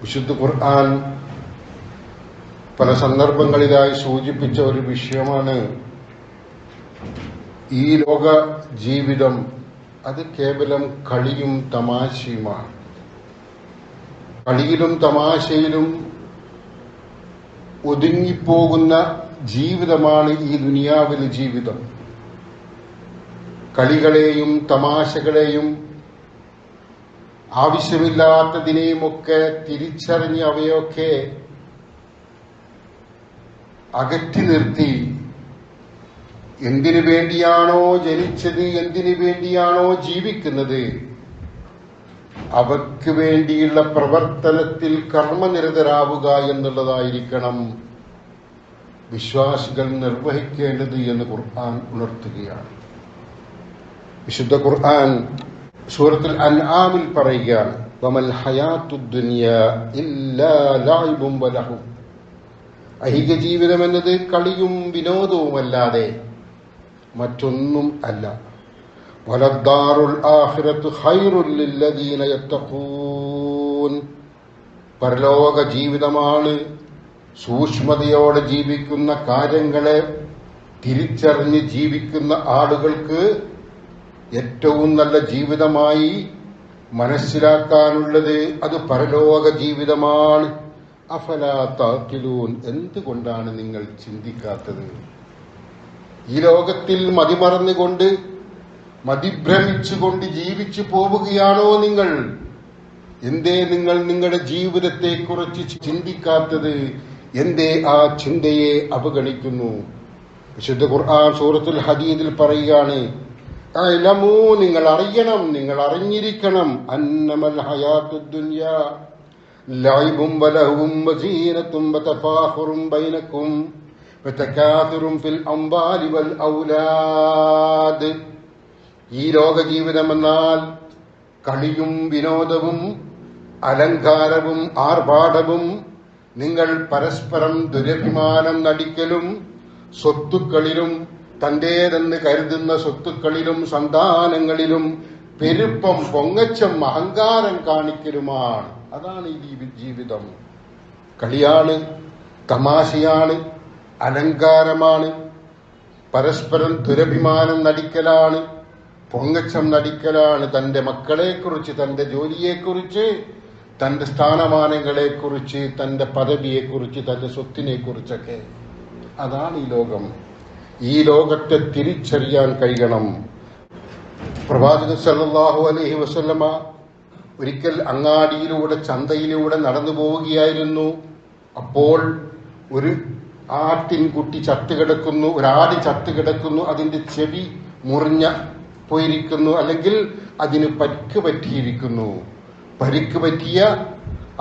വിശുദ്ധ ഖുർആൻ പല സന്ദർഭങ്ങളിലായി സൂചിപ്പിച്ച ഒരു വിഷയമാണ് ഈ ലോക ജീവിതം അത് കേവലം കളിയും തമാശയുമാണ്. കളിയിലും തമാശയിലും ഒതുങ്ങിപ്പോകുന്ന ജീവിതമാണ് ഈ ദുനിയാവിലെ ജീവിതം. കളികളെയും തമാശകളെയും ആവശ്യമില്ലാത്തതിനെയുമൊക്കെ തിരിച്ചറിഞ്ഞ് അവയൊക്കെ അകറ്റി നിർത്തി. എന്തിനു വേണ്ടിയാണോ ജനിച്ചത്? എന്തിനു വേണ്ടിയാണോ ജീവിക്കുന്നത്? അവക്ക് വേണ്ടിയുള്ള പ്രവർത്തനത്തിൽ കർമ്മനിരതരാവുക എന്നുള്ളതായിരിക്കണം വിശ്വാസികൾ നിർവഹിക്കേണ്ടത് എന്ന് ഖുർആൻ ഉണർത്തുകയാണ്. വിശുദ്ധ ഖുർആൻ സൂറത്തുൽ അൻആമിൽ പറയുകയാണ് വമൽ ഇല്ലാ വലഹും. ഐഹിക ജീവിതം എന്നത് കളിയും വിനോദവുമല്ലാതെ മറ്റൊന്നും അല്ല. വലദ്ദാറുൽ ആഖിറത്തു ഖൈറുൽ പരലോക ജീവിതമാണ് സൂക്ഷ്മതയോടെ ജീവിക്കുന്ന കാര്യങ്ങളെ തിരിച്ചറിഞ്ഞ് ജീവിക്കുന്ന ആളുകൾക്ക് ഏറ്റവും നല്ല ജീവിതമായി മനസ്സിലാക്കാനുള്ളത് അത് പരലോക ജീവിതമാണ്. അഫലാ എന്തുകൊണ്ടാണ് നിങ്ങൾ ചിന്തിക്കാത്തത്? ഈ ലോകത്തിൽ മതിമറന്നുകൊണ്ട് മതിഭ്രമിച്ചുകൊണ്ട് ജീവിച്ചു പോവുകയാണോ നിങ്ങൾ? എന്തേ നിങ്ങൾ നിങ്ങളുടെ ജീവിതത്തെ കുറിച്ച് ചിന്തിക്കാത്തത്? എന്തേ ആ ചിന്തയെ അവഗണിക്കുന്നു? വിശുദ്ധ ഖുർആൻ സൂറത്തുൽ ഹദീദിൽ പറയുകയാണ് അലമൂ നിങ്ങൾ അറിയണം നിങ്ങൾ അറിഞ്ഞിരിക്കണം അന്നമൽ ഹയാത്തു ദുന്യ. ലൈബും വലഹും വസീനത്തും വതഫാഹുറും ബൈനക്കും വതകാതുറും ഫിൽ അംബാലി വൽ ഔലാദ്. ഈ ലോക ജീവിതമെന്നാൽ കളിയും വിനോദവും അലങ്കാരവും ആർഭാടവും നിങ്ങൾ പരസ്പരം ദുരഭിമാനം നടിക്കലും സ്വത്തുക്കളിലും തന്റേതെന്ന് കരുതുന്ന സ്വത്തുക്കളിലും സന്താനങ്ങളിലും പെരുപ്പം പൊങ്ങച്ചം അഹങ്കാരം കാണിക്കലുമാണ്. അതാണ് ഈ ജീവിതം. കളിയാണ് തമാശയാണ് അലങ്കാരമാണ് പരസ്പരം ദുരഭിമാനം നടിക്കലാണ് പൊങ്ങച്ചം നടിക്കലാണ് തന്റെ മക്കളെക്കുറിച്ച് തന്റെ ജോലിയെക്കുറിച്ച് തന്റെ സ്ഥാനമാനങ്ങളെക്കുറിച്ച് തന്റെ പദവിയെക്കുറിച്ച് തന്റെ സ്വത്തിനെക്കുറിച്ചൊക്കെ. അതാണ് ഈ ലോകം. ഈ ലോകത്തെ തിരിച്ചറിയാൻ കഴിയണം. പ്രവാചകൻ സല്ലാഹു അലഹി വസല്ലമ ഒരിക്കൽ അങ്ങാടിയിലൂടെ ചന്തയിലൂടെ നടന്നു പോവുകയായിരുന്നു. അപ്പോൾ ഒരു ആട്ടിൻകുട്ടി ചത്തുകിടക്കുന്നു ഒരാടി ചത്തുകിടക്കുന്നു അതിന്റെ ചെവി മുറിഞ്ഞ പോയിരിക്കുന്നു അല്ലെങ്കിൽ അതിന് പരിക്ക് പറ്റിയിരിക്കുന്നു. പരിക്ക് പറ്റിയ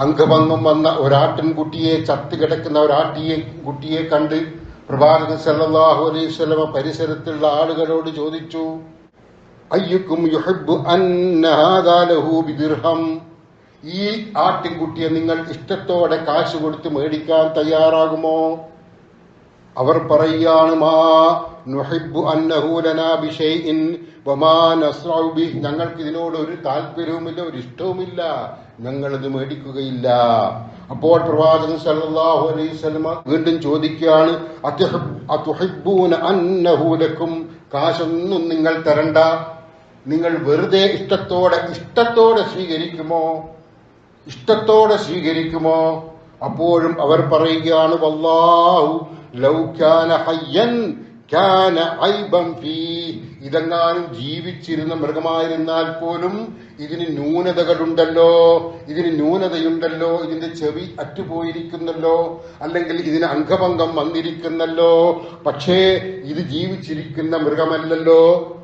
അംഗഭംഗം വന്ന ഒരാട്ടിൻകുട്ടിയെ ചത്തുകിടക്കുന്ന ഒരാട്ടിയെ കുട്ടിയെ കണ്ട് പ്രവാചകൻ സല്ലല്ലാഹു അലൈഹി പരിസരത്തുള്ള ആളുകളോട് ചോദിച്ചു അയ്യുക്കും യുഹബ്ബു അന്നഹാദാലഹു ഹാദാ ലഹു ബിദിർഹം? ഈ ആട്ടിൻകുട്ടിയെ നിങ്ങൾ ഇഷ്ടത്തോടെ കാശ് കൊടുത്ത് മേടിക്കാൻ തയ്യാറാകുമോ? അവർ പറയുകയാണ് മാ നുഹിബ്ബു അന്നഹു ലനാ ബിഷൈഇൻ വമാ നസ്റഉ ബിഹി ഞങ്ങൾക്ക് ഇതിനോട് ഒരു താല്പര്യവുമില്ല ഒരു ഇഷ്ടവുമില്ല. ഞങ്ങളത് മേടിക്കുകയില്ല. അപ്പോൾ പ്രവാചകൻ സല്ലല്ലാഹു അലൈഹി വസല്ലമ വീണ്ടും ചോദിക്കുകയാണ് അതുഹിബ്ബൂന അന്നഹു ലക്കും? കാശൊന്നും നിങ്ങൾ തരണ്ട. നിങ്ങൾ വെറുതെ ഇഷ്ടത്തോടെ ഇഷ്ടത്തോടെ സ്വീകരിക്കുമോ? ഇഷ്ടത്തോടെ സ്വീകരിക്കുമോ? അപ്പോഴും അവർ പറയുകയാണ് വല്ലാഹു ലൗ ഹയ്യൻ കാന ഐബം ഫീ ഇതെങ്ങാനും ജീവിച്ചിരുന്ന മൃഗമായിരുന്നാൽ പോലും ഇതിന് ന്യൂനതകളുണ്ടല്ലോ. ഇതിന് ന്യൂനതയുണ്ടല്ലോ. ഇതിന്റെ ചെവി അറ്റുപോയിരിക്കുന്നല്ലോ. അല്ലെങ്കിൽ ഇതിന് അംഗഭംഗം വന്നിരിക്കുന്നല്ലോ. പക്ഷേ ഇത് ജീവിച്ചിരിക്കുന്ന മൃഗമല്ലല്ലോ.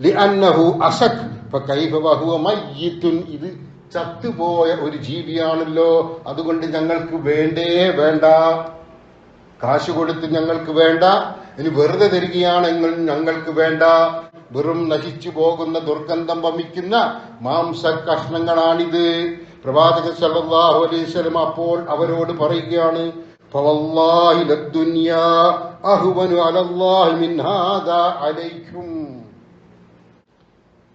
ലിഅന്നഹു ഇത് ചത്തുപോയ ഒരു ജീവിയാണല്ലോ. അതുകൊണ്ട് ഞങ്ങൾക്ക് വേണ്ടേ വേണ്ട. കാശ് കൊടുത്ത് ഞങ്ങൾക്ക് വേണ്ട. ഇനി വെറുതെ തരികയാണെങ്കിൽ ഞങ്ങൾക്ക് വേണ്ട. വെറും നശിച്ചു പോകുന്ന ദുർഗന്ധം വമിക്കുന്ന മാംസ കഷ്ണങ്ങളാണിത്. പ്രവാചകൻ സല്ലല്ലാഹു അലൈഹി അപ്പോൾ അവരോട് പറയുകയാണ്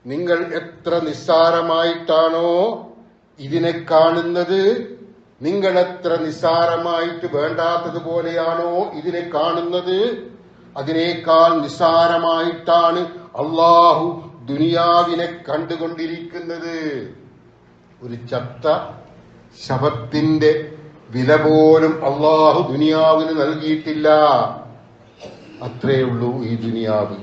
നിങ്ങൾ എത്ര നിസ്സാരമായിട്ടാണോ ഇതിനെ കാണുന്നത്? നിങ്ങളെത്ര നിസ്സാരമായിട്ട് വേണ്ടാത്തതുപോലെയാണോ ഇതിനെ കാണുന്നത്? അതിനേക്കാൾ നിസ്സാരമായിട്ടാണ് അള്ളാഹു ദുനിയാവിനെ കണ്ടുകൊണ്ടിരിക്കുന്നത്. ഒരു ചത്ത ശവത്തിന്റെ വില പോലും അള്ളാഹു ദുനിയാവിന് നൽകിയിട്ടില്ല. അത്രേ ഉള്ളൂ ഈ ദുനിയാവ്.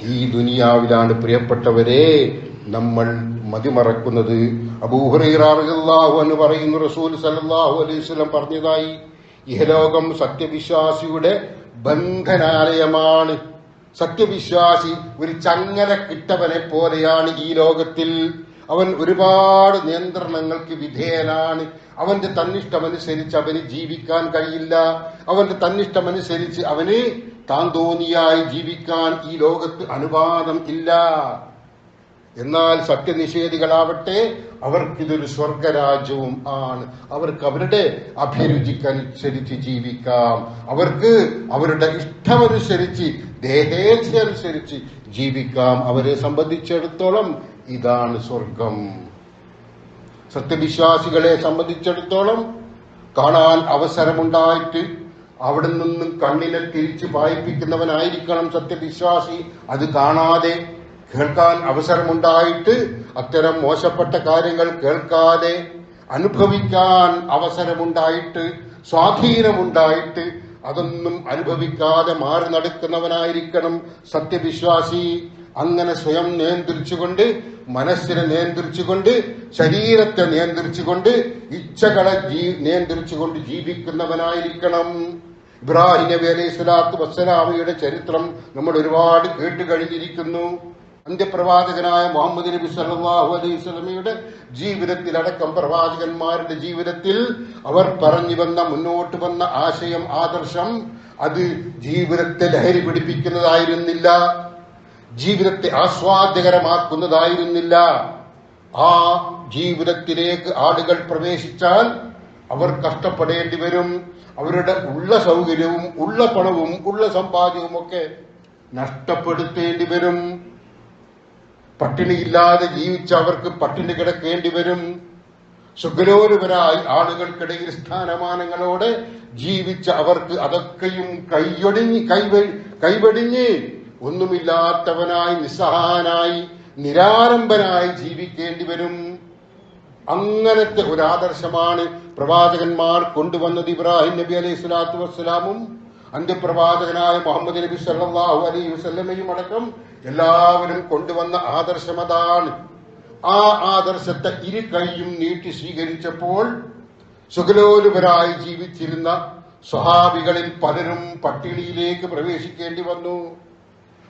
ഈ ദുനിയാവിലാണ് പ്രിയപ്പെട്ടവരെ നമ്മൾ മതിമറക്കുന്നത്. അബൂഹുറൈറാഹു എന്ന് പറയുന്നു റസൂൽ സല്ലല്ലാഹു അലൈഹി വസല്ലം പറഞ്ഞതായി. ഇഹലോകം സത്യവിശ്വാസിയുടെ ബന്ധനാലയമാണ്. സത്യവിശ്വാസി ഒരു ചങ്ങല കിട്ടവനെ പോലെയാണ് ഈ ലോകത്തിൽ. അവൻ ഒരുപാട് നിയന്ത്രണങ്ങൾക്ക് വിധേയനാണ്. അവന്റെ തന്നിഷ്ടമനുസരിച്ച് അവന് ജീവിക്കാൻ കഴിയില്ല. അവന്റെ തന്നിഷ്ടമനുസരിച്ച് അവന് താൻ തോന്നിയായി ജീവിക്കാൻ ഈ ലോകത്ത് അനുവാദം ഇല്ല. എന്നാൽ സത്യനിഷേധികളാവട്ടെ അവർക്കിതൊരു സ്വർഗരാജ്യവും ആണ്. അവർക്ക് അവരുടെ അഭിരുചിക്കനുസരിച്ച് ജീവിക്കാം. അവർക്ക് അവരുടെ ഇഷ്ടമനുസരിച്ച് ദേഹേച്ഛയനുസരിച്ച് ജീവിക്കാം. അവരെ സംബന്ധിച്ചിടത്തോളം ഇതാണ് സ്വർഗം. സത്യവിശ്വാസികളെ സംബന്ധിച്ചിടത്തോളം കാണാൻ അവസരമുണ്ടായിട്ട് അവിടെ നിന്നും കണ്ണിനെ തിരിച്ച് വായിപ്പിക്കുന്നവനായിരിക്കണം സത്യവിശ്വാസി. അത് കാണാതെ കേൾക്കാൻ അവസരമുണ്ടായിട്ട് അത്തരം മോശപ്പെട്ട കാര്യങ്ങൾ കേൾക്കാതെ അനുഭവിക്കാൻ അവസരമുണ്ടായിട്ട് സ്വാധീനമുണ്ടായിട്ട് അതൊന്നും അനുഭവിക്കാതെ മാറി നടക്കുന്നവനായിരിക്കണം സത്യവിശ്വാസി. അങ്ങനെ സ്വയം നിയന്ത്രിച്ചുകൊണ്ട് മനസ്സിനെ നിയന്ത്രിച്ചുകൊണ്ട് ശരീരത്തെ നിയന്ത്രിച്ചുകൊണ്ട് ഇച്ഛകളെ ജീ നിയന്ത്രിച്ചുകൊണ്ട് ജീവിക്കുന്നവനായിരിക്കണം. ഇബ്രാഹിം നബി അലൈഹി സ്വലാത്തു വസ്സലാമയുടെ ചരിത്രം നമ്മൾ ഒരുപാട് കേട്ട് കഴിഞ്ഞിരിക്കുന്നു അന്ത്യപ്രവാചകനായ മുഹമ്മദ് നബി സല്ലാഹു അലൈഹി സ്വലമയുടെ ജീവിതത്തിലടക്കം പ്രവാചകന്മാരുടെ ജീവിതത്തിൽ അവർ പറഞ്ഞു വന്ന മുന്നോട്ട് വന്ന ആശയം ആദർശം അത് ജീവിതത്തെ ലഹരി പിടിപ്പിക്കുന്നതായിരുന്നില്ല. ജീവിതത്തെ ആസ്വാദ്യകരമാക്കുന്നതായിരുന്നില്ല. ആ ജീവിതത്തിലേക്ക് ആളുകൾ പ്രവേശിച്ചാൽ അവർ കഷ്ടപ്പെടേണ്ടി വരും. അവരുടെ ഉള്ള സൗകര്യവും ഉള്ള പണവും ഉള്ള സമ്പാദ്യവും ഒക്കെ നഷ്ടപ്പെടുത്തേണ്ടി വരും. പട്ടിണിയില്ലാതെ ജീവിച്ച അവർക്ക് പട്ടിണി കിടക്കേണ്ടി വരും. സുഖലോലുപരായി ആളുകൾക്കിടയിൽ സ്ഥാനമാനങ്ങളോടെ ജീവിച്ച അവർക്ക് അതൊക്കെയും കൈയൊടിഞ്ഞ് കൈവെടിഞ്ഞ് ഒന്നുമില്ലാത്തവനായി നിസ്സഹായനായി നിരാലംബനായി ജീവിക്കേണ്ടി വരും. അങ്ങനത്തെ ഒരാദർശമാണ് പ്രവാചകന്മാർ കൊണ്ടുവന്നത് ഇബ്രാഹിം നബി അലൈഹി സ്വലാത്തു വസ്സലാമും. അന്ത്യപ്രവാചകനായ മുഹമ്മദ് നബി സല്ലല്ലാഹു അലൈഹി വസല്ലമയും അടക്കം എല്ലാവരും കൊണ്ടുവന്ന ആദർശമതാണ് ആ ആദർശത്തെ ഇരു കൈയും നീട്ടി സ്വീകരിച്ചപ്പോൾ സുഖലോലുപരായി ജീവിച്ചിരുന്ന സ്വഹാബികളിൽ പലരും പട്ടിണിയിലേക്ക് പ്രവേശിക്കേണ്ടി വന്നു.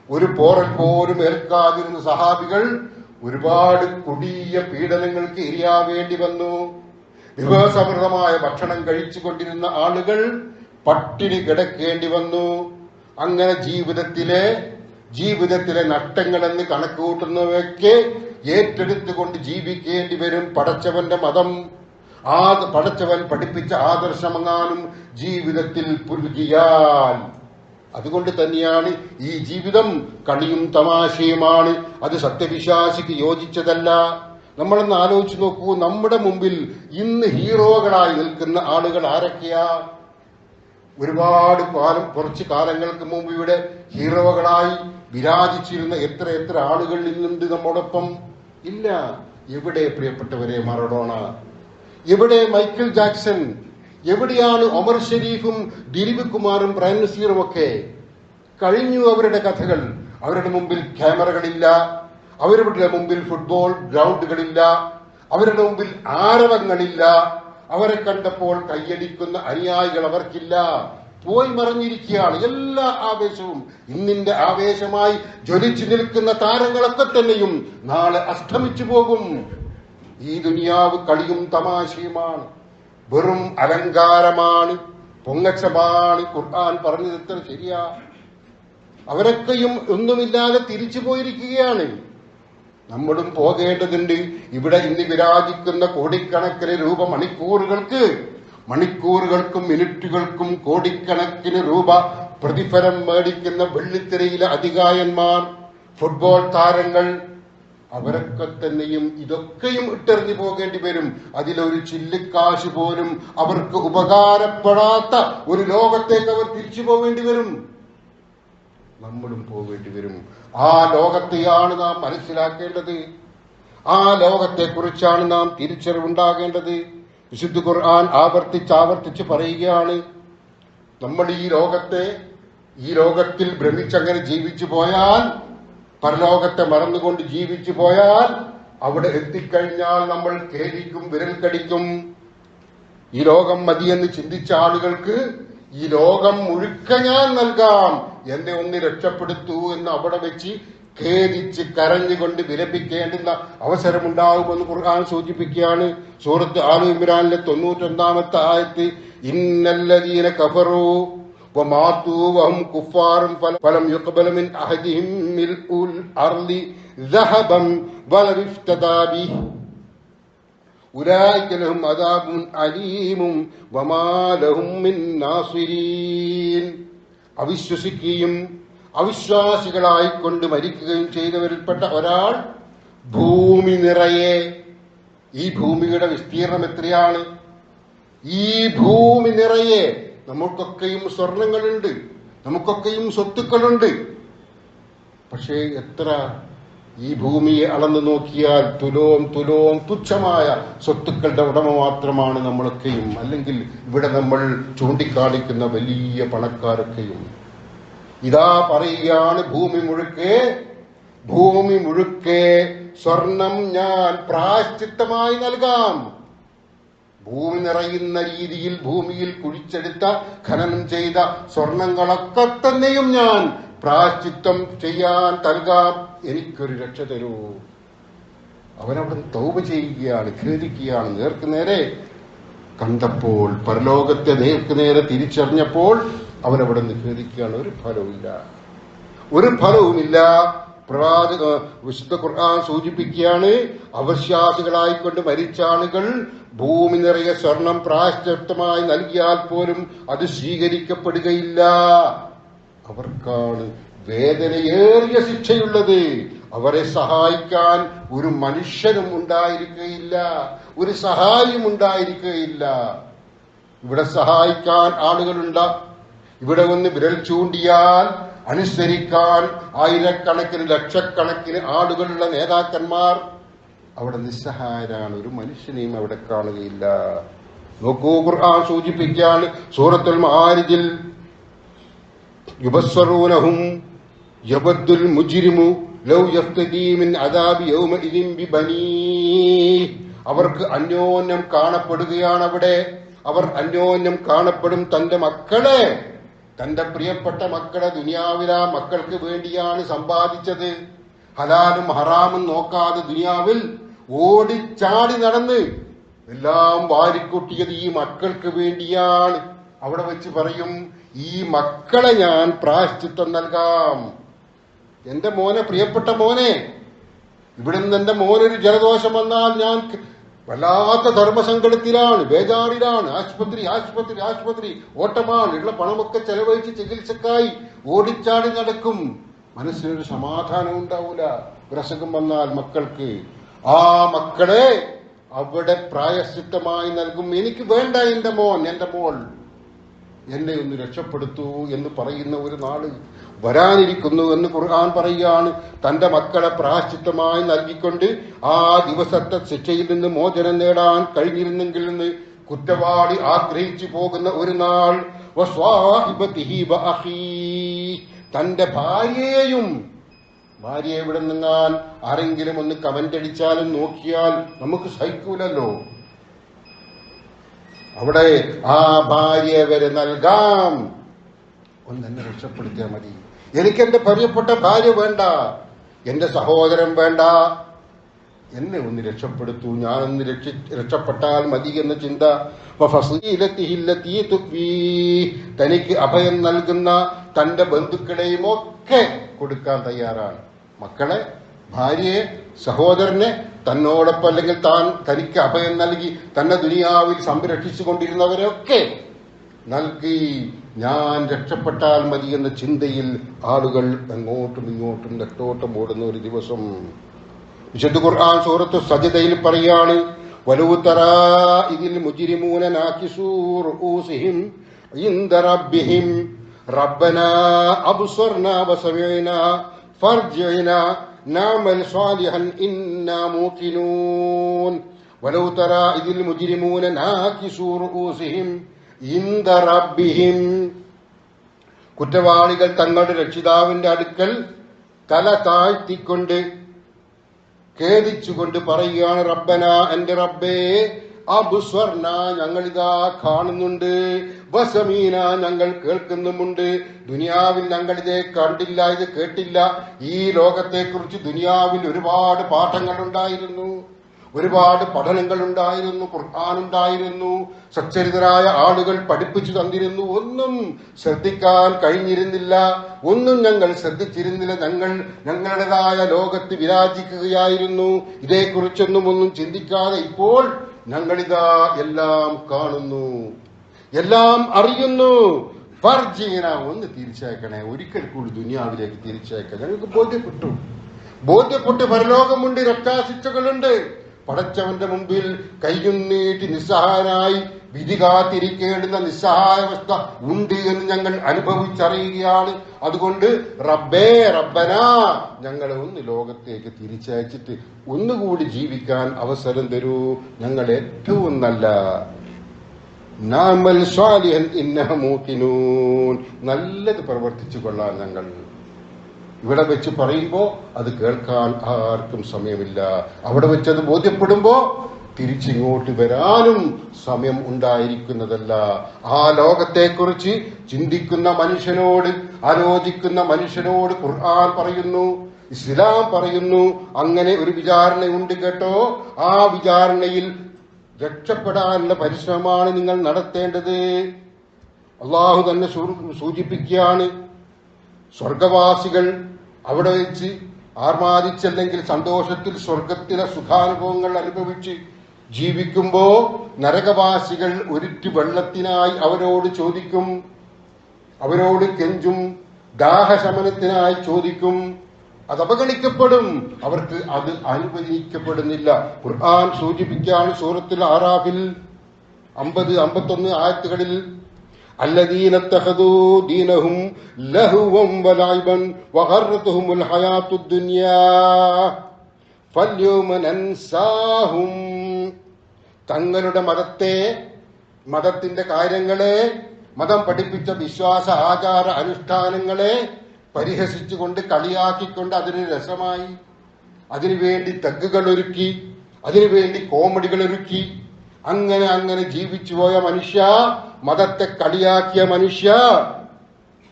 ഒരു പോറൽ പോലും ഏൽക്കാതിരുന്ന സഹാബികൾ ഒരുപാട് കൊടിയ പീഡനങ്ങൾക്ക് ഇരയാവേണ്ടി വന്നു. വിഭവസമൃദ്ധമായ ഭക്ഷണം കഴിച്ചുകൊണ്ടിരുന്ന ആളുകൾ പട്ടിണി കിടക്കേണ്ടി വന്നു. അങ്ങനെ ജീവിതത്തിലെ ജീവിതത്തിലെ നഷ്ടങ്ങളെന്ന് കണക്കുകൂട്ടുന്നവയ്ക്ക് ഏറ്റെടുത്തുകൊണ്ട് ജീവിക്കേണ്ടി വരും. പടച്ചവന്റെ മതം ആ പടച്ചവൻ പഠിപ്പിച്ച ആദർശമെങ്ങാനും ജീവിതത്തിൽ പുരുകിയാൽ അതുകൊണ്ട് തന്നെയാണ് ഈ ജീവിതം കളിയും തമാശയുമാണ്. അത് സത്യവിശ്വാസിക്ക് യോജിച്ചതല്ല. നമ്മളൊന്ന് ആലോചിച്ച് നോക്കൂ. നമ്മുടെ മുമ്പിൽ ഇന്ന് ഹീറോകളായി നിൽക്കുന്ന ആളുകൾ ആരൊക്കെയാ? ഒരുപാട് കാലം കുറച്ച് കാലങ്ങൾക്ക് മുമ്പ് ഇവിടെ ഹീറോകളായി വിരാജിച്ചിരുന്ന എത്ര എത്ര ആളുകൾ ഇന്നുണ്ട് നമ്മോടൊപ്പം? ഇല്ല. എവിടെ പ്രിയപ്പെട്ടവരെ മറഡോണ? എവിടെ മൈക്കിൾ ജാക്സൺ? എവിടെയാണ് ഒമർ ഷെരീഫും ദിലീപ് കുമാറും പ്രേം നസീറും ഒക്കെ? കഴിഞ്ഞു അവരുടെ കഥകൾ. അവരുടെ മുമ്പിൽ ക്യാമറകളില്ല. അവരുടെ മുമ്പിൽ ഫുട്ബോൾ ഗ്രൗണ്ടുകളില്ല. അവരുടെ മുമ്പിൽ ആരവങ്ങളില്ല. അവരെ കണ്ടപ്പോൾ കയ്യടിക്കുന്ന അനുയായികൾ അവർക്കില്ല. പോയി മറിഞ്ഞിരിക്കുകയാണ്. എല്ലാ ആവേശവും ഇന്നിന്റെ ആവേശമായി ജ്വലിച്ചു നിൽക്കുന്ന താരങ്ങളൊക്കെ തന്നെയും നാളെ അസ്തമിച്ചു പോകും. ഈ ദുനിയാവ് കളിയും തമാശയുമാണ്. വെറും അലങ്കാരമാണ്. പൊങ്ങച്ചമാണ്. ഖുർആൻ പറഞ്ഞത് എത്ര ശരിയാ. അവരൊക്കെയും ഒന്നുമില്ലാതെ തിരിച്ചു പോയിരിക്കുകയാണ്. നമ്മളും പോകേണ്ടതുണ്ട്. ഇവിടെ ഇന്ന് വിരാജിക്കുന്ന കോടിക്കണക്കിന് രൂപ മണിക്കൂറുകൾക്ക് മണിക്കൂറുകൾക്കും മിനിറ്റുകൾക്കും കോടിക്കണക്കിന് രൂപ പ്രതിഫലം മേടിക്കുന്ന വെള്ളിത്തിരയിലെ അധികായന്മാർ ഫുട്ബോൾ താരങ്ങൾ അവരൊക്കെ തന്നെയും ഇതൊക്കെയും ഇട്ടെറിഞ്ഞു പോകേണ്ടി വരും. അതിലൊരു ചില്ലിക്കാശ് പോലും അവർക്ക് ഉപകാരപ്പെടാത്ത ഒരു ലോകത്തേക്ക് അവർ തിരിച്ചു പോവേണ്ടി വരും. നമ്മളും പോകേണ്ടി വരും. ആ ലോകത്തെയാണ് നാം മനസ്സിലാക്കേണ്ടത്. ആ ലോകത്തെക്കുറിച്ചാണ് നാം തിരിച്ചറിവുണ്ടാകേണ്ടത്. വിശുദ്ധ ഖുർആൻ ആവർത്തിച്ച് ആവർത്തിച്ച് പറയുകയാണ്. നമ്മൾ ഈ ലോകത്തെ ഈ ലോകത്തിൽ ഭ്രമിച്ചങ്ങനെ ജീവിച്ചു പോയാൽ പരലോകത്തെ മറന്നുകൊണ്ട് ജീവിച്ചു പോയാൽ അവിടെ എത്തിക്കഴിഞ്ഞാൽ നമ്മൾ കേരിക്കും വിരൽ കടിക്കും ഈ ലോകം മതിയെന്ന് ചിന്തിച്ച ആളുകൾക്ക് ഈ ലോകം മുഴുക്ക ഞാൻ നൽകാം. എന്നെ ഒന്ന് രക്ഷപ്പെടുത്തൂ എന്ന് അവിടെ വെച്ച് ഖേദിച്ച് കരഞ്ഞുകൊണ്ട് വിലപിക്കേണ്ടുന്ന അവസരമുണ്ടാകുമെന്ന് ഖുർആൻ സൂചിപ്പിക്കുകയാണ് സൂറത്ത് ആലു ഇമ്രാനിലെ തൊണ്ണൂറ്റൊന്നാമത്തെ ആയത്ത് ഇന്നല്ലദീന കഫറു وماتوا وهم كفار فلم يقبل من أحدهم ملء الأرض ذهبا ولو افتدى به أولئك لهم عذاب أليم وما لهم من ناصرين അവിശ്വസിക്കുകയും അവിശ്വാസികളായിക്കൊണ്ട് മരിക്കുകയും ചെയ്തവരിൽപ്പെട്ട ഒരാൾ ഭൂമി നിറയെ. ഈ ഭൂമിയുടെ വിസ്തീർണം എത്രയാണ്? ഈ ഭൂമി നിറയെ നമുക്കൊക്കെയും സ്വർണങ്ങളുണ്ട്. നമുക്കൊക്കെയും സ്വത്തുക്കളുണ്ട്. പക്ഷേ എത്ര ഈ ഭൂമിയെ അളന്നു നോക്കിയാൽ തുലോം തുലോം തുച്ഛമായ സ്വത്തുക്കളുടെ ഉടമ മാത്രമാണ് നമ്മളൊക്കെയും. അല്ലെങ്കിൽ ഇവിടെ നമ്മൾ ചൂണ്ടിക്കാണിക്കുന്ന വലിയ പണക്കാരൊക്കെയും. ഇതാ പറയുകയാണ് ഭൂമി മുഴുക്കെ. ഭൂമി മുഴുക്കെ സ്വർണം ഞാൻ പ്രായശ്ചിത്തമായി നൽകാം. ഭൂമി നിറയുന്ന രീതിയിൽ ഭൂമിയിൽ കുഴിച്ചെടുത്ത ഖനനം ചെയ്ത സ്വർണങ്ങളൊക്കെ തന്നെയും ഞാൻ പ്രായശ്ചിത്തം ചെയ്യാൻ നൽകാം. എനിക്കൊരു രക്ഷ തരൂ. അവനവിടെ തൗപ ചെയ്യുകയാണ് ഖേദിക്കുകയാണ്. നേർക്ക് നേരെ കണ്ടപ്പോൾ പരലോകത്തെ നേർക്ക് നേരെ തിരിച്ചറിഞ്ഞപ്പോൾ അവനവിടെ നിന്ന് ഖേദിക്കുകയാണ്. ഒരു ഫലവുമില്ല ഒരു ഫലവുമില്ല പ്രവാചക വിശുദ്ധ ഖുർആൻ സൂചിപ്പിക്കുകയാണ് അവശ്വാസികളായിക്കൊണ്ട് മരിച്ച ആളുകൾ ഭൂമി നിറയെ സ്വർണം പ്രായശ്ചിത്തമായി നൽകിയാൽ പോലും അത് സ്വീകരിക്കപ്പെടുകയില്ല. അവർക്കാണ് വേദനയേറിയ ശിക്ഷയുള്ളത് അവരെ സഹായിക്കാൻ ഒരു മനുഷ്യനും ഉണ്ടായിരിക്കുകയില്ല ഒരു സഹായിയും ഉണ്ടായിരിക്കുകയില്ല. ഇവിടെ സഹായിക്കാൻ ആളുകളുണ്ട. ഇവിടെ ഒന്ന് വിരൽ ചൂണ്ടിയാൽ അനുസരിക്കാൻ ആയിരക്കണക്കിന് ലക്ഷക്കണക്കിന് ആളുകളുള്ള നേതാക്കന്മാർ അവിടെ നിസ്സഹായരാണ്. ഒരു മനുഷ്യനെയും അവിടെ കാണുകയില്ല. നോക്കൂ ഖുർആൻ സൂചിപ്പിക്കാൻ സൂറത്തുൽ മാരിജിൽ യുബസ്വറൂനഹും യബദ്ദുൽ മുജ്രിമു ലൗ യഫ്തദീ മിൻ അദാബി ബി ബിബനീഹ് അവർക്ക് അന്യോന്യം കാണപ്പെടുകയാണ് അവിടെ അവർ അന്യോന്യം കാണപ്പെടും തന്റെ മക്കളെ. തന്റെ പ്രിയപ്പെട്ട മക്കളെ ദുനിയാവില മക്കൾക്ക് വേണ്ടിയാണ് സമ്പാദിച്ചത്. ഹലാലും ഹറാമും നോക്കാതെ ദുനിയാവിൽ ഓടിച്ചാടി നടന്ന് എല്ലാം വാരിക്കൂട്ടിയത് ഈ മക്കൾക്ക് വേണ്ടിയാണ്. അവിടെ വെച്ച് പറയും ഈ മക്കളെ ഞാൻ പ്രായശ്ചിത്തം നൽകാം. എന്റെ മോനെ പ്രിയപ്പെട്ട മോനെ ഇവിടുന്ന് എന്റെ മോനൊരു ജലദോഷം വന്നാൽ ഞാൻ വല്ലാത്ത ധർമ്മസങ്കടത്തിലാണ് ബേജാറിലാണ്. ആശുപത്രി ആശുപത്രി ആശുപത്രി. ഓട്ടമാണ്. ഉള്ള പണമൊക്കെ ചെലവഴിച്ച് ചികിത്സക്കായി ഓടിച്ചാടി നടക്കും. മനസ്സിനൊരു സമാധാനം ഉണ്ടാവൂല. ഒരു അസുഖം വന്നാൽ മക്കൾക്ക്. ആ മക്കളെ അവിടെ പ്രായശ്ചിത്തമായി നൽകും. എനിക്ക് വേണ്ട എന്റെ മോൻ എന്റെ മോൾ. എന്നെ ഒന്ന് രക്ഷപ്പെടുത്തൂ എന്ന് പറയുന്ന ഒരു നാൾ വരാനിരിക്കുന്നു എന്ന് ഖുർആൻ പറയുകയാണ്. തന്റെ മക്കളെ പ്രാശ്ചിത്തമായി നൽകിക്കൊണ്ട് ആ ദിവസത്തെ ശിക്ഷയിൽ നിന്ന് മോചനം നേടാൻ കഴിഞ്ഞിരുന്നെങ്കിൽ എന്ന് കുറ്റവാളി ആഗ്രഹിച്ചു പോകുന്ന ഒരു നാൾ. തന്റെ ഭാര്യയെയും ഭാര്യ എവിടെ നിന്നാൻ ആരെങ്കിലും ഒന്ന് കമന്റ് അടിച്ചാലും നോക്കിയാൽ നമുക്ക് സഹിക്കൂലല്ലോ. അവിടെ ആ ഭാര്യ വരെ നൽകാം. ഒന്ന് എന്നെ രക്ഷപ്പെടുത്തിയാൽ മതി. എനിക്ക് എന്റെ പ്രിയപ്പെട്ട ഭാര്യ വേണ്ട. എന്റെ സഹോദരൻ വേണ്ട. എന്നെ ഒന്ന് രക്ഷപ്പെടുത്തൂ. ഞാനൊന്ന് രക്ഷ രക്ഷപ്പെട്ടാൽ മതി എന്ന ചിന്ത. തനിക്ക് അഭയം നൽകുന്ന തന്റെ ബന്ധുക്കളെയും ഒക്കെ കൊടുക്കാൻ തയ്യാറാണ്. മക്കളെ ഭാര്യയെ സഹോദരനെ തന്നോടൊപ്പം അല്ലെങ്കിൽ താൻ തനിക്ക് അഭയം നൽകി തന്നെ ദുനിയാവിൽ സംരക്ഷിച്ചു കൊണ്ടിരുന്നവരൊക്കെ നൽകി. ഞാൻ രക്ഷപ്പെട്ടാൽ മതി എന്ന ചിന്തയിൽ ആളുകൾ അങ്ങോട്ടും ഇങ്ങോട്ടും നെട്ടോട്ടം ഓടുന്ന ഒരു ദിവസം. വിശുദ്ധ ഖുർആൻ സൂറത്ത് സജതയിൽ പറയാണ് ഇതിൽ മുജിരിമൂനൂസിഹിം റബ്ബിഹിം. ഇന്നാ ഊസിഹിം. ഇന്ദ റബ്ബിഹിം കുറ്റവാളികൾ തങ്ങളുടെ രക്ഷിതാവിന്റെ അടുക്കൽ തല താഴ്ത്തിക്കൊണ്ട് ഖേദിച്ചുകൊണ്ട് പറയുകയാണ് റബ്ബന എന്റെ റബ്ബേ അബുസ്വർണ ഞങ്ങളിതാ കാണുന്നുണ്ട്. ബസമീന ഞങ്ങൾ കേൾക്കുന്നുമുണ്ട്. ദുനിയാവിൽ ഞങ്ങൾ ഇത് കണ്ടില്ല ഇത് കേട്ടില്ല. ഈ ലോകത്തെക്കുറിച്ച് ദുനിയാവിൽ ഒരുപാട് പാഠങ്ങൾ ഉണ്ടായിരുന്നു ഒരുപാട് പഠനങ്ങൾ ഉണ്ടായിരുന്നു ഖുർആൻ ഉണ്ടായിരുന്നു സച്ചരിതരായ ആളുകൾ പഠിപ്പിച്ചു തന്നിരുന്നു. ഒന്നും ശ്രദ്ധിക്കാൻ കഴിഞ്ഞിരുന്നില്ല. ഒന്നും ഞങ്ങൾ ശ്രദ്ധിച്ചിരുന്നില്ല. ഞങ്ങൾ ഞങ്ങളുടേതായ ലോകത്ത് വിരാജിക്കുകയായിരുന്നു. ഇതേക്കുറിച്ചൊന്നും ഒന്നും ചിന്തിക്കാതെ ഇപ്പോൾ ഞങ്ങളിതാ എല്ലാം കാണുന്നു. എല്ലാം അറിയുന്നു. ഫർജീന ഒന്ന് തിരിച്ചയക്കണേ. ഒരിക്കൽ കൂടി ദുനിയാവിലേക്ക് തിരിച്ചയക്കാം ഞങ്ങൾക്ക് ബോധ്യപ്പെട്ടു. ബോധ്യപ്പെട്ട് പരലോകമുണ്ട്. രക്താശിക്ഷകളുണ്ട് പടച്ചവന്റെ മുമ്പിൽ കൈയും നീട്ടി നിസ്സഹായനായി വിധി കാത്തിരിക്കേണ്ടുന്ന നിസ്സഹായാവസ്ഥ ഉണ്ട് എന്ന് ഞങ്ങൾ അനുഭവിച്ചറിയുകയാണ്. അതുകൊണ്ട് റബ്ബേ റബ്ബനാ ഞങ്ങളെ ഒന്ന് ലോകത്തേക്ക് തിരിച്ചയച്ചിട്ട് ഒന്നുകൂടി ജീവിക്കാൻ അവസരം തരൂ. ഞങ്ങൾ ഏറ്റവും നല്ല നാമൽ നല്ലത് പ്രവർത്തിച്ചു കൊള്ളാം ഞങ്ങൾ. ഇവിടെ വെച്ച് പറയുമ്പോ അത് കേൾക്കാൻ ആർക്കും സമയമില്ല. അവിടെ വെച്ച് അത് ബോധ്യപ്പെടുമ്പോ തിരിച്ചിങ്ങോട്ട് വരാനും സമയം ഉണ്ടായിരിക്കുന്നതല്ല. ആ ലോകത്തെക്കുറിച്ച് ചിന്തിക്കുന്ന മനുഷ്യനോട് ആലോചിക്കുന്ന മനുഷ്യനോട് ഖുർആൻ പറയുന്നു ഇസ്ലാം പറയുന്നു. അങ്ങനെ ഒരു വിചാരണയുണ്ട് കേട്ടോ. ആ വിചാരണയിൽ രക്ഷപ്പെടാനുള്ള പരിശ്രമമാണ് നിങ്ങൾ നടത്തേണ്ടത്. അള്ളാഹു തന്നെ സൂചിപ്പിക്കുകയാണ് സ്വർഗവാസികൾ അവിടെ വെച്ച് ആർമാദിച്ചല്ലെങ്കിൽ സന്തോഷത്തിൽ സ്വർഗത്തിലെ സുഖാനുഭവങ്ങൾ അനുഭവിച്ച് ജീവിക്കുമ്പോ നരകവാസികൾ ഒരിറ്റു വെള്ളത്തിനായി അവരോട് ചോദിക്കും. അവരോട് കെഞ്ചും. ദാഹശമനത്തിനായി ചോദിക്കും. അത് അവഗണിക്കപ്പെടും. അവർക്ക് അത് അനുവദിക്കപ്പെടുന്നില്ല. ഖുർആൻ സൂചിപ്പിക്കുകയാണ് സൂറത്തിൽ ആറാഫിൽ അമ്പത് അമ്പത്തൊന്ന് ആയത്തുകളിൽ الذين اتخذوا دينهم لهوا ولعبا وغرتهم الحياة الدنيا فاليوم ننساهم തങ്ങളുടെ മതത്തെ മതത്തിന്റെ കാര്യങ്ങളെ മതം പഠിപ്പിച്ച വിശ്വാസ ആചാര അനുഷ്ഠാനങ്ങളെ പരിഹസിച്ചുകൊണ്ട് കളിയാക്കിക്കൊണ്ട് അതിന് രസമായി അതിനുവേണ്ടി തഗ്ഗുകൾ ഒരുക്കി അതിനുവേണ്ടി കോമഡികൾ ഒരുക്കി അങ്ങനെ അങ്ങനെ ജീവിച്ചു പോയ മനുഷ്യ മതത്തെ കളിയാക്കിയ മനുഷ്യ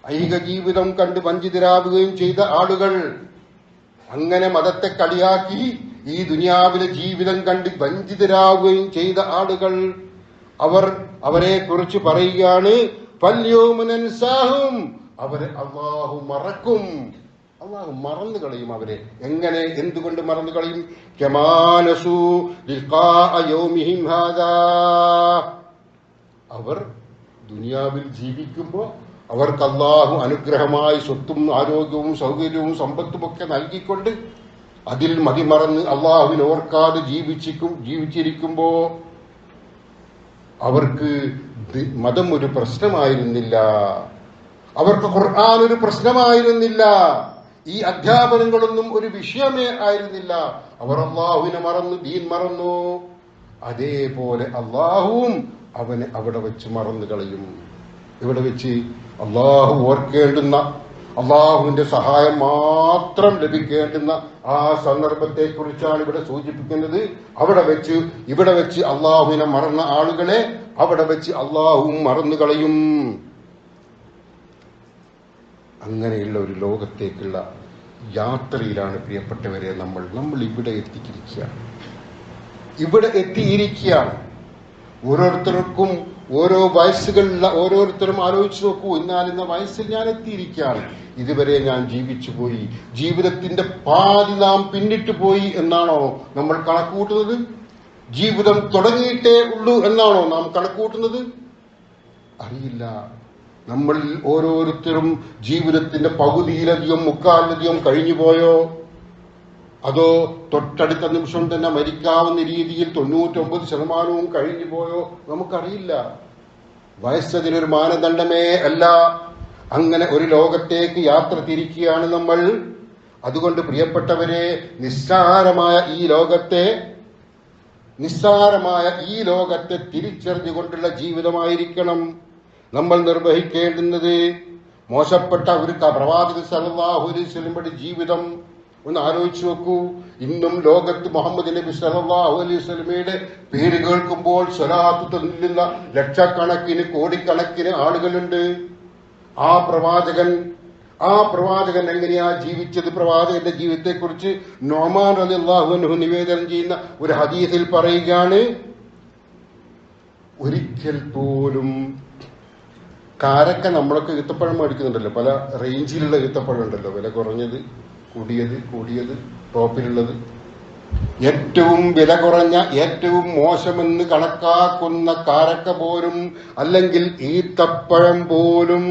ഐഹിക ജീവിതം കണ്ട് വഞ്ചിതരാകുകയും ചെയ്ത ആളുകൾ അങ്ങനെ മതത്തെ കളിയാക്കി ഈ ദുനിയാവിലെ ജീവിതം കണ്ട് വഞ്ചിതരാകുകയും ചെയ്ത ആളുകൾ അവർ അവരെ കുറിച്ച് പറയുകയാണ് പല്യോമനൻസാഹും അവരെ അള്ളാഹു മറക്കും. അള്ളാഹു മറന്നു കളയും അവരെ. എങ്ങനെ? എന്തുകൊണ്ട് മറന്നു കളയും? കെമാനസു അവർ ദുനിയാവിൽ ജീവിക്കുമ്പോൾ അവർക്ക് അള്ളാഹു അനുഗ്രഹമായി സ്വത്തും ആരോഗ്യവും സൗകര്യവും സമ്പത്തുമൊക്കെ നൽകിക്കൊണ്ട് അതിൽ മതിമറന്ന് അള്ളാഹുവിനെ ഓർക്കാതെ ജീവിച്ചിക്കും ജീവിച്ചിരിക്കുമ്പോ അവർക്ക് മതം ഒരു പ്രശ്നമായിരുന്നില്ല. അവർക്ക് ഖുർആൻ ഒരു പ്രശ്നമായിരുന്നില്ല. ഈ അധ്യാപനങ്ങളൊന്നും ഒരു വിഷയമേ ആയിരുന്നില്ല. അവർ അള്ളാഹുവിനെ മറന്നു ദീൻ മറന്നു. അതേപോലെ അള്ളാഹുവും അവനെ അവിടെ വെച്ച് മറന്നു കളയും. ഇവിടെ വെച്ച് അള്ളാഹു ഓർക്കേണ്ടുന്ന അള്ളാഹുവിന്റെ സഹായം മാത്രം ലഭിക്കേണ്ടുന്ന ആ സന്ദർഭത്തെ കുറിച്ചാണ് ഇവിടെ സൂചിപ്പിക്കുന്നത്. അവിടെ വെച്ച് ഇവിടെ വെച്ച് അള്ളാഹുവിനെ മറന്ന ആളുകളെ അവിടെ വെച്ച് അള്ളാഹുവും മറന്നു കളയും. അങ്ങനെയുള്ള ഒരു ലോകത്തേക്കുള്ള യാത്രയിലാണ് പ്രിയപ്പെട്ടവരെ നമ്മൾ. നമ്മൾ ഇവിടെ എത്തിയിരിക്കുകയാണ് ഇവിടെ എത്തിയിരിക്കുകയാണ്. ഓരോരുത്തർക്കും ഓരോ വയസ്സുകളിലുള്ള ഓരോരുത്തരും ആലോചിച്ച് നോക്കൂ എന്നാൽ ഇന്ന വയസ്സിൽ ഞാൻ എത്തിയിരിക്കുകയാണ്. ഇതുവരെ ഞാൻ ജീവിച്ചു പോയി. ജീവിതത്തിന്റെ പാതി നാം പിന്നിട്ട് പോയി എന്നാണോ നമ്മൾ കണക്കൂട്ടുന്നത്? ജീവിതം തുടങ്ങിയിട്ടേ ഉള്ളൂ എന്നാണോ നാം കണക്കൂട്ടുന്നത്? അറിയില്ല. നമ്മൾ ഓരോരുത്തരും ജീവിതത്തിന്റെ പകുതിയിലധികം മുക്കാലധികം കഴിഞ്ഞു പോയോ അതോ തൊട്ടടുത്ത നിമിഷം തന്നെ മരിക്കാവുന്ന രീതിയിൽ തൊണ്ണൂറ്റൊമ്പത് ശതമാനവും കഴിഞ്ഞു പോയോ? നമുക്കറിയില്ല. വയസ്സതിനൊരു മാനദണ്ഡമേ അല്ല. അങ്ങനെ ഒരു ലോകത്തേക്ക് യാത്ര തിരിക്കുകയാണ് നമ്മൾ. അതുകൊണ്ട് പ്രിയപ്പെട്ടവരെ നിസ്സാരമായ ഈ ലോകത്തെ നിസ്സാരമായ ഈ ലോകത്തെ തിരിച്ചറിഞ്ഞുകൊണ്ടുള്ള ജീവിതമായിരിക്കണം നമ്മൾ നിർവഹിക്കേണ്ടുന്നത്. മോശപ്പെട്ട ഒരു പ്രവാചക സർവാഹുരി വസല്ലമയുടെ ജീവിതം ഒന്ന് ആലോചിച്ച് നോക്കൂ. ഇന്നും ലോകത്ത് മുഹമ്മദ് നബി സല്ലല്ലാഹു അലൈഹി സ്വലമയുടെ പേര് കേൾക്കുമ്പോൾ സ്വലാത്ത് തന്നില്ല ലക്ഷക്കണക്കിന് കോടിക്കണക്കിന് ആളുകളുണ്ട്. ആ പ്രവാചകൻ ആ പ്രവാചകൻ എങ്ങനെയാ ജീവിച്ചത്? പ്രവാചകന്റെ ജീവിതത്തെക്കുറിച്ച് നോമാൻ അലി അൻഹു നിവേദനം ചെയ്യുന്ന ഒരു ഹദീസിൽ പറയുകയാണ് ഒരിക്കൽ പോലും കാരക്ക നമ്മളൊക്കെ ഈത്തപ്പഴം മേടിക്കുന്നുണ്ടല്ലോ. പല റേഞ്ചിലുള്ള ഈത്തപ്പഴം ഉണ്ടല്ലോ. വില കുറഞ്ഞത്. കൂടിയത് കൂടിയത് ടോപ്പിലുള്ളത്. ഏറ്റവും വില കുറഞ്ഞ ഏറ്റവും മോശമെന്ന് കണക്കാക്കുന്ന കാരക്ക പോലും അല്ലെങ്കിൽ ഈത്തപ്പഴം പോലും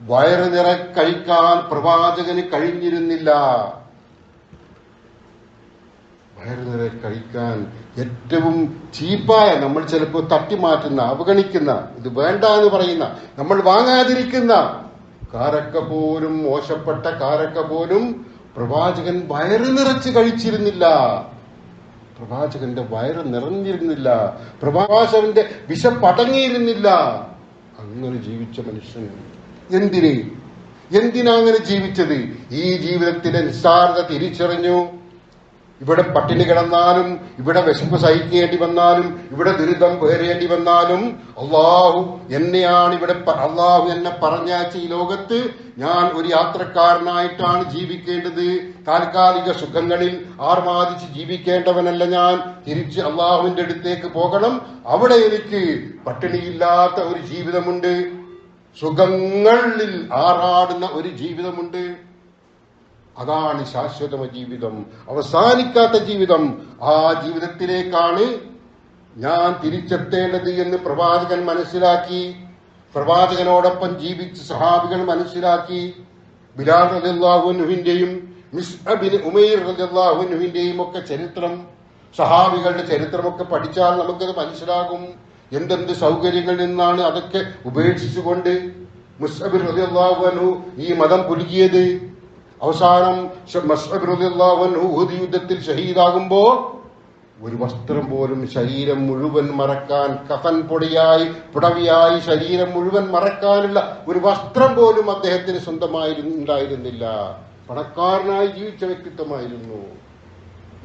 വയറ് നിറ കഴിക്കാൻ പ്രവാചകന് കഴിഞ്ഞിരുന്നില്ല. വയറ് നിറ കഴിക്കാൻ ഏറ്റവും ചീപ്പായ നമ്മൾ ചിലപ്പോൾ തട്ടിമാറ്റുന്ന അവഗണിക്കുന്ന ഇത് വേണ്ട എന്ന് പറയുന്ന നമ്മൾ വാങ്ങാതിരിക്കുന്ന കാരക്ക പോലും മോശപ്പെട്ട കാരക്ക പോലും പ്രവാചകൻ വയറ് നിറച്ച് കഴിച്ചിരുന്നില്ല. പ്രവാചകന്റെ വയറ് നിറഞ്ഞിരുന്നില്ല. പ്രവാചകന്റെ വിശപ്പടങ്ങിയിരുന്നില്ല അങ്ങനെ ജീവിച്ച മനുഷ്യൻ എന്തിന്? എന്തിനാ അങ്ങനെ ജീവിച്ചത്? ഈ ജീവിതത്തിന്റെ നിസ്സാരത തിരിച്ചറിഞ്ഞു. ഇവിടെ പട്ടിണി കിടന്നാലും ഇവിടെ വിശപ്പ് സഹിക്കേണ്ടി വന്നാലും ഇവിടെ ദുരിതം പേരേണ്ടി വന്നാലും അള്ളാഹു എന്നെയാണ് ഇവിടെ അള്ളാഹു എന്നെ പറഞ്ഞയച്ച ഈ ലോകത്ത് ഞാൻ ഒരു യാത്രക്കാരനായിട്ടാണ് ജീവിക്കേണ്ടത്. താൽക്കാലിക സുഖങ്ങളിൽ ആർമാദിച്ച് ജീവിക്കേണ്ടവനല്ല ഞാൻ. തിരിച്ച് അള്ളാഹുവിന്റെ അടുത്തേക്ക് പോകണം. അവിടെ എനിക്ക് പട്ടിണിയില്ലാത്ത ഒരു ജീവിതമുണ്ട്. സുഖങ്ങളിൽ ആറാടുന്ന ഒരു ജീവിതമുണ്ട്. അതാണ് ശാശ്വതമ ജീവിതം. അവസാനിക്കാത്ത ജീവിതം ആ ജീവിതത്തിലേക്കാണ് ഞാൻ തിരിച്ചെത്തേണ്ടത് എന്ന് പ്രവാചകൻ മനസ്സിലാക്കി. പ്രവാചകനോടൊപ്പം ജീവിച്ച സഹാബികൾ മനസ്സിലാക്കി. ബിലാൽ മിസ് മിസ്അബിൻ ഉമൈർ റലിയാഹുനുവിന്റെയും ഒക്കെ ചരിത്രം സഹാബികളുടെ ചരിത്രമൊക്കെ പഠിച്ചാൽ നമുക്കത് മനസ്സിലാകും. എന്തെന്ത് സൗകര്യങ്ങളിൽ നിന്നാണ് അതൊക്കെ ഉപേക്ഷിച്ചുകൊണ്ട് മുസ്അബിൻ റലിയാഹു ഈ മതം പുലുകിയത് അവസാനം യുദ്ധത്തിൽ ഷഹീദാകുമ്പോ ഒരു വസ്ത്രം പോലും ശരീരം മുഴുവൻ മറക്കാൻ കഫൻ പൊടിയായി പുടവിയായി ശരീരം മുഴുവൻ മറക്കാനുള്ള ഒരു വസ്ത്രം പോലും അദ്ദേഹത്തിന് സ്വന്തമായിരുന്നുണ്ടായിരുന്നില്ല പണക്കാരനായി ജീവിച്ച വ്യക്തിത്വമായിരുന്നു.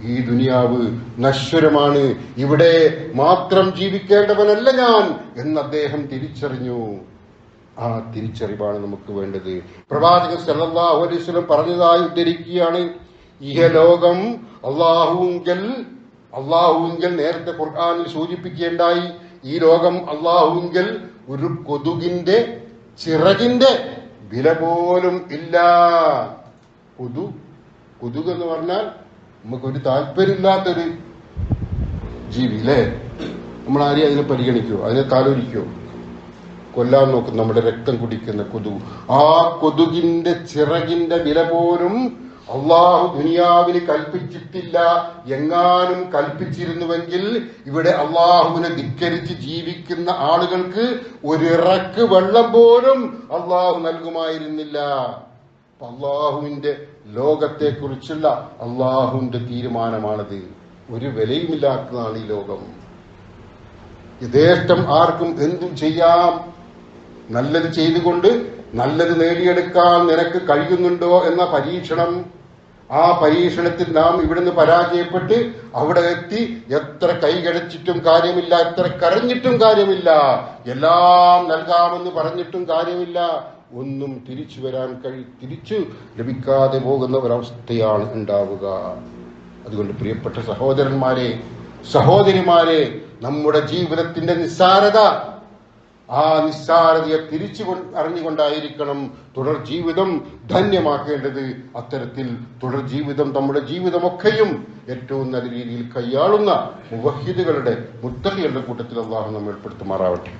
ഈ ദുനിയാവ് നശ്വരമാണ്. ഇവിടെ മാത്രം ജീവിക്കേണ്ടവനല്ല ഞാൻ എന്ന് അദ്ദേഹം തിരിച്ചറിഞ്ഞു. ആ തിരിച്ചറിവാണ് നമുക്ക് വേണ്ടത്. പ്രവാചകൻ സല്ലല്ലാഹു അലൈഹി വസല്ലം പറഞ്ഞതായി ഉദ്ധരിക്കുകയാണ്. ഇഹലോകം അള്ളാഹുങ്കൽ അള്ളാഹുങ്കൽ നേരത്തെ ഖുർആാനിൽ സൂചിപ്പിക്കേണ്ടായി. ഈ ലോകം അള്ളാഹുങ്കൽ ഒരു കൊതുകിന്റെ ചിറകിന്റെ വില പോലും ഇല്ല. കൊതു കൊതുക് എന്ന് പറഞ്ഞാൽ നമുക്കൊരു താല്പര്യമില്ലാത്തൊരു ജീവി അല്ലേ നമ്മൾ ആരെയും അതിനെ പരിഗണിക്കുമോ അതിനെ താലോലിക്കുമോ കൊല്ലാൻ നോക്കും. നമ്മുടെ രക്തം കുടിക്കുന്ന കൊതു. ആ കൊതുകിന്റെ ചിറകിന്റെ വില പോലും അള്ളാഹു ദുനിയാവിന് കൽപ്പിച്ചിട്ടില്ല. എങ്ങാനും കൽപ്പിച്ചിരുന്നുവെങ്കിൽ ഇവിടെ അള്ളാഹുവിനെ ധിക്കരിച്ച് ജീവിക്കുന്ന ആളുകൾക്ക് ഒരിറക്ക് വെള്ളം പോലും അള്ളാഹു നൽകുമായിരുന്നില്ല. അള്ളാഹുവിന്റെ ലോകത്തെക്കുറിച്ചുള്ള അള്ളാഹുവിന്റെ തീരുമാനമാണത്. ഒരു വിലയുമില്ലാത്തതാണ് ഈ ലോകം. യഥേഷ്ടം ആർക്കും എന്തും ചെയ്യാം. നല്ലത് ചെയ്തുകൊണ്ട് നല്ലത് നേടിയെടുക്കാൻ നിനക്ക് കഴിയുന്നുണ്ടോ എന്ന പരീക്ഷണം. ആ പരീക്ഷണത്തിൽ നാം ഇവിടുന്ന് പരാജയപ്പെട്ട് അവിടെ എത്തി എത്ര കൈകടച്ചിട്ടും കാര്യമില്ല എത്ര കരഞ്ഞിട്ടും കാര്യമില്ല എല്ലാം നൽകാമെന്ന് പറഞ്ഞിട്ടും കാര്യമില്ല. ഒന്നും തിരിച്ചു വരാൻ കഴി തിരിച്ചു ലഭിക്കാതെ പോകുന്ന ഒരവസ്ഥയാണ് ഉണ്ടാവുക. അതുകൊണ്ട് പ്രിയപ്പെട്ട സഹോദരന്മാരെ സഹോദരിമാരെ നമ്മുടെ ജീവിതത്തിന്റെ നിസ്സാരത ആ നിസ്സാരതയെ തിരിച്ചു അറിഞ്ഞുകൊണ്ടായിരിക്കണം തുടർ ജീവിതം ധന്യമാക്കേണ്ടത്. അത്തരത്തിൽ തുടർ ജീവിതം നമ്മുടെ ജീവിതമൊക്കെയും ഏറ്റവും നല്ല രീതിയിൽ കൈയാളുന്ന മുവഹിദുകളുടെ മുത്തലികളുടെ കൂട്ടത്തിൽ അള്ളാഹു നമ്മൾ ഉൾപ്പെടുത്തുമാറാവട്ടെ.